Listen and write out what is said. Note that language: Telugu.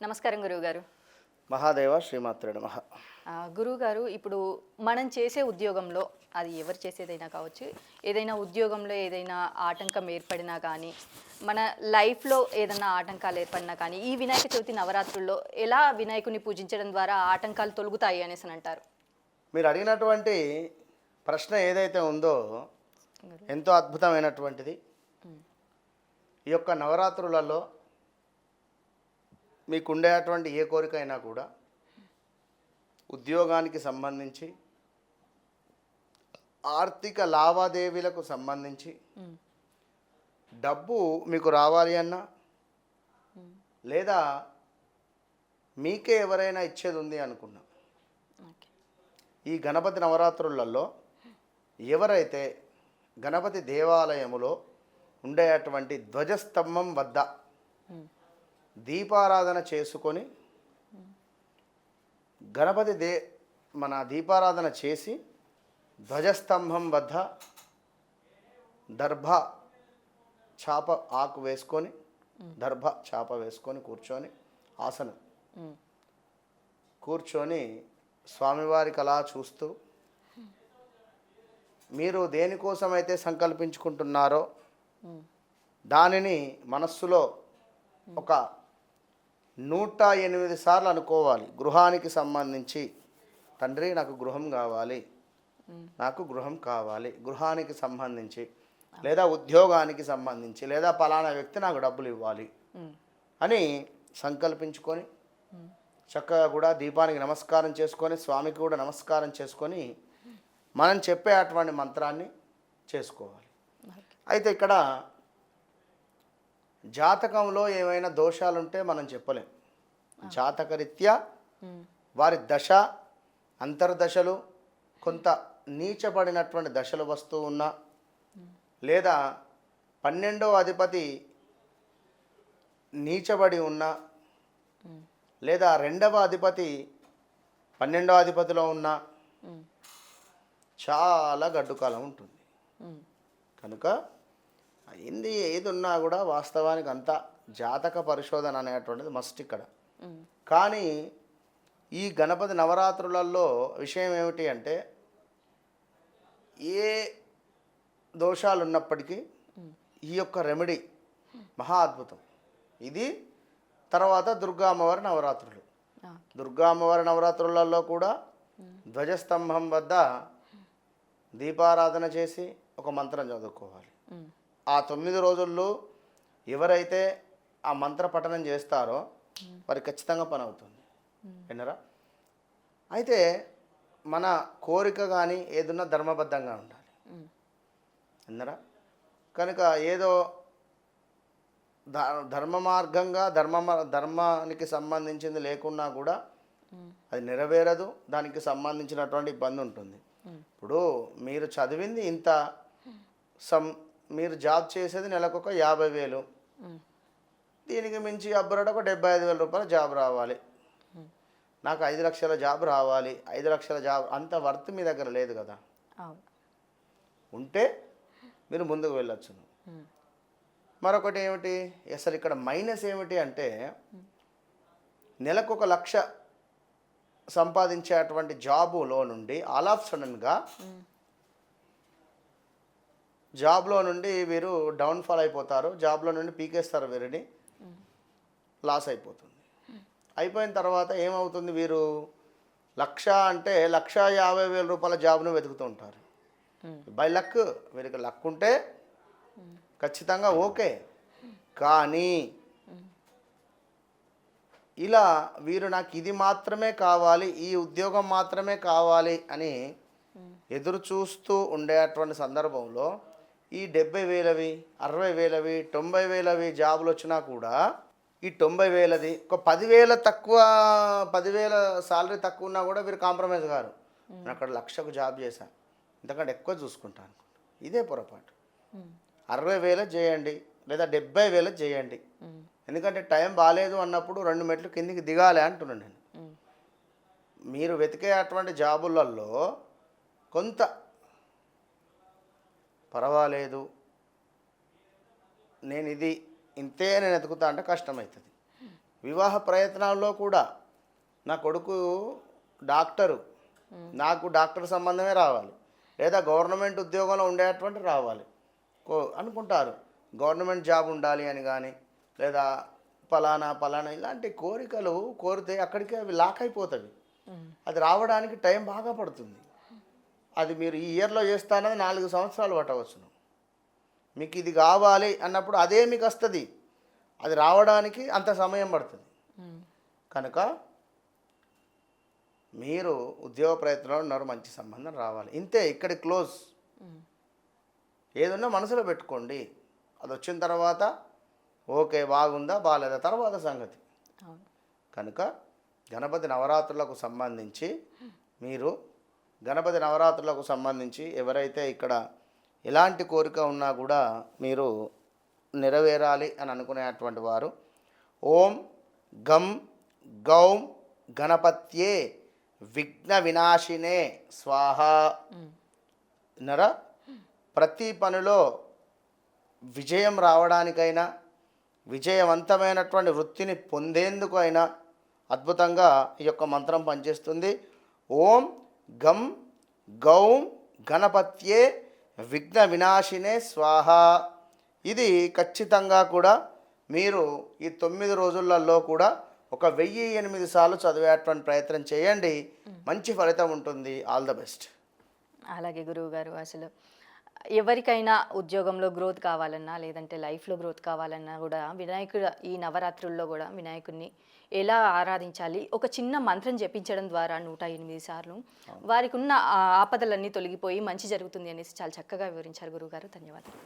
నమస్కారం గురువుగారు. మహాదేవ శ్రీమాత్రే నమ. ఆ, గురువుగారు ఇప్పుడు మనం చేసే ఉద్యోగంలో అది ఎవరు చేసేదైనా కావచ్చు ఏదైనా ఉద్యోగంలో ఏదైనా ఆటంకం ఏర్పడినా కానీ మన లైఫ్లో ఏదైనా ఆటంకాలు ఏర్పడినా కానీ ఈ వినాయక చవితి నవరాత్రుల్లో ఎలా వినాయకుని పూజించడం ద్వారా ఆటంకాలు తొలగుతాయి అనేసి అని అంటారు? మీరు అడిగినటువంటి ప్రశ్న ఏదైతే ఉందో ఎంతో అద్భుతమైనటువంటిది. ఈ యొక్క నవరాత్రులలో మీకు ఉండేటువంటి ఏ కోరిక అయినా కూడా ఉద్యోగానికి సంబంధించి ఆర్థిక లావాదేవీలకు సంబంధించి డబ్బు మీకు రావాలి అన్నా లేదా మీకే ఎవరైనా ఇచ్చేది ఉంది అనుకున్నా. ఈ గణపతి నవరాత్రులలో ఎవరైతే గణపతి దేవాలయములో ఉండేటువంటి ధ్వజస్తంభం వద్ద దీపారాధన చేసుకొని గణపతి దే మన దీపారాధన చేసి ధ్వజస్తంభం వద్ద దర్భ చాప ఆకు వేసుకొని దర్భ చాప వేసుకొని కూర్చొని ఆసనం. కూర్చొని స్వామివారికి అలా చూస్తూ మీరు దేనికోసమైతే సంకల్పించుకుంటున్నారో దానిని మనస్సులో ఒక నూట ఎనిమిది సార్లు అనుకోవాలి గృహానికి సంబంధించి. తండ్రి నాకు గృహం కావాలి. నాకు గృహం కావాలి. గృహానికి సంబంధించి. లేదా ఉద్యోగానికి సంబంధించి. లేదా పలానా వ్యక్తి నాకు డబ్బులు ఇవ్వాలి. అని సంకల్పించుకొని చక్కగా కూడా దీపానికి నమస్కారం చేసుకొని స్వామికి కూడా నమస్కారం చేసుకొని మనం చెప్పే అటువంటి మంత్రాన్ని చేసుకోవాలి. అయితే ఇక్కడ జాతకంలో ఏమైనా దోషాలుంటే మనం చెప్పలేం. జాతకరీత్యా వారి దశ అంతర్దశలు కొంత నీచబడినటువంటి దశలు వస్తూ ఉన్నా లేదా పన్నెండవ అధిపతి నీచబడి ఉన్నా లేదా రెండవ అధిపతి పన్నెండవ అధిపతిలో ఉన్న చాలా గడ్డు కాలం ఉంటుంది కనుక అయింది ఏది ఉన్నా కూడా వాస్తవానికి అంతా జాతక పరిశోధన అనేటువంటిది మస్ట్ ఇక్కడ. కానీ ఈ గణపతి నవరాత్రులలో విషయం ఏమిటి అంటే ఏ దోషాలు ఉన్నప్పటికీ ఈ యొక్క రెమెడీ మహా అద్భుతం. ఇది తర్వాత దుర్గా అమ్మవారి నవరాత్రులు. దుర్గా అమ్మవారి నవరాత్రులలో కూడా ధ్వజస్తంభం వద్ద దీపారాధన చేసి ఒక మంత్రం చదువుకోవాలి. ఆ తొమ్మిది రోజుల్లో ఎవరైతే ఆ మంత్ర పఠనం చేస్తారో వారికి ఖచ్చితంగా పని అవుతుంది. విన్నరా? అయితే మన కోరిక కానీ ఏదున్నా ధర్మబద్ధంగా ఉండాలి. విన్నరా? కనుక ఏదో ధ- ధర్మ మార్గంగా ధర్మ ధర్మానికి సంబంధించింది లేకున్నా కూడా అది నెరవేరదు. దానికి సంబంధించినటువంటి ఇబ్బంది ఉంటుంది. ఇప్పుడు మీరు చదివింది ఇంత సం మీరు జాబ్ చేసేది నెలకు ఒక యాభై వేలు. దీనికి మించి అబ్బరట ఒక డెబ్బై ఐదు వేల రూపాయల జాబ్ రావాలి. నాకు ఐదు లక్షల జాబ్ రావాలి. ఐదు లక్షల జాబ్ అంత వర్త్ మీ దగ్గర లేదు కదా. ఉంటే మీరు ముందుకు వెళ్ళొచ్చును ఉమ్, మరొకటి ఏమిటి? అసలు ఇక్కడ మైనస్ ఏమిటి అంటే నెలకు ఒక లక్ష సంపాదించేటువంటి జాబులో నుండి ఆల్ ఆఫ్ సడన్గా జాబ్లో నుండి వీరు డౌన్ఫాల్ అయిపోతారు. జాబ్లో నుండి పీకేస్తారు వీరిని. లాస్ అయిపోతుంది. అయిపోయిన తర్వాత ఏమవుతుంది? వీరు లక్ష అంటే లక్ష యాభై వేల రూపాయల జాబ్ను వెతుకుతూ ఉంటారు. బై లక్ వీరికి లక్ ఉంటే ఖచ్చితంగా ఓకే. కానీ ఇలా వీరు నాకు ఇది మాత్రమే కావాలి ఈ ఉద్యోగం మాత్రమే కావాలి అని ఎదురు చూస్తూ ఉండేటువంటి సందర్భంలో ఈ డెబ్బై వేలవి అరవై వేలవి తొంభై వేలవి జాబులు వచ్చినా కూడా ఈ తొంభై వేలది ఒక పదివేల తక్కువ పదివేల సాలరీ తక్కువ ఉన్నా కూడా వీరు కాంప్రమైజ్ గారు. నేను అక్కడ లక్షకు జాబ్ చేశాను ఇంతకంటే ఎక్కువ చూసుకుంటాను ఇదే పొరపాటు. అరవై వేలు చేయండి లేదా డెబ్బై వేలు చేయండి ఎందుకంటే టైం బాగాలేదు అన్నప్పుడు రెండు మెట్లు కిందికి దిగాలి అంటున్నాను నేను. మీరు వెతికే అటువంటి జాబులలో కొంత పర్వాలేదు. నేను ఇది ఇంతే నేను ఎతుకుతా అంటే కష్టమవుతుంది వివాహ ప్రయత్నాల్లో కూడా నా కొడుకు డాక్టరు. నాకు డాక్టర్ సంబంధమే రావాలి. లేదా గవర్నమెంట్ ఉద్యోగంలో ఉండేటువంటి రావాలి. కో అనుకుంటారు. గవర్నమెంట్ జాబ్ ఉండాలి అని కానీ లేదా పలానా పలానా ఇలాంటి కోరికలు కోరితే అక్కడికి అవి లాక్ అయిపోతుంది అది రావడానికి టైం బాగా పడుతుంది. అది మీరు ఈ ఇయర్లో చేస్తానని నాలుగు సంవత్సరాలు పట్టవచ్చును. మీకు ఇది కావాలి అన్నప్పుడు అదే మీకు వస్తుంది. అది రావడానికి అంత సమయం పడుతుంది. కనుక మీరు ఉద్యోగ ప్రయత్నంలో ఉన్నారు మంచి సంబంధం రావాలి. ఇంతే ఇక్కడ క్లోజ్. ఏదున్నా మనసులో పెట్టుకోండి. అది వచ్చిన తర్వాత ఓకే బాగుందా బాగాలేదా తర్వాత సంగతి. కనుక గణపతి నవరాత్రులకు సంబంధించి మీరు గణపతి నవరాత్రులకు సంబంధించి ఎవరైతే ఇక్కడ ఎలాంటి కోరిక ఉన్నా కూడా మీరు నెరవేరాలి అని అనుకునేటువంటి వారు ఓం గం గౌం గణపత్యే విఘ్న వినాశినే స్వాహ. నర ప్రతి పనిలో విజయం రావడానికైనా విజయవంతమైనటువంటి వృత్తిని పొందేందుకు అయినా అద్భుతంగా ఈ యొక్క మంత్రం పనిచేస్తుంది. ఓం గం గౌం గణపత్యే విఘ్న వినాశినే స్వాహ. ఇది ఖచ్చితంగా కూడా మీరు ఈ తొమ్మిది రోజులలో కూడా ఒక వెయ్యి ఎనిమిది సార్లు చదివేటువంటి ప్రయత్నం చేయండి. మంచి ఫలితం ఉంటుంది. All the best. అలాగే గురువు గారు అసలు ఎవరికైనా ఉద్యోగంలో గ్రోత్ కావాలన్నా లేదంటే లైఫ్లో గ్రోత్ కావాలన్నా కూడా వినాయకుడు ఈ నవరాత్రుల్లో కూడా వినాయకుడిని ఎలా ఆరాధించాలి? ఒక చిన్న మంత్రం జపించడం ద్వారా నూట ఎనిమిది సార్లు వారికి ఉన్న ఆపదలన్నీ తొలగిపోయి మంచి జరుగుతుంది అనేసి చాలా చక్కగా వివరించారు గురువుగారు. ధన్యవాదాలు.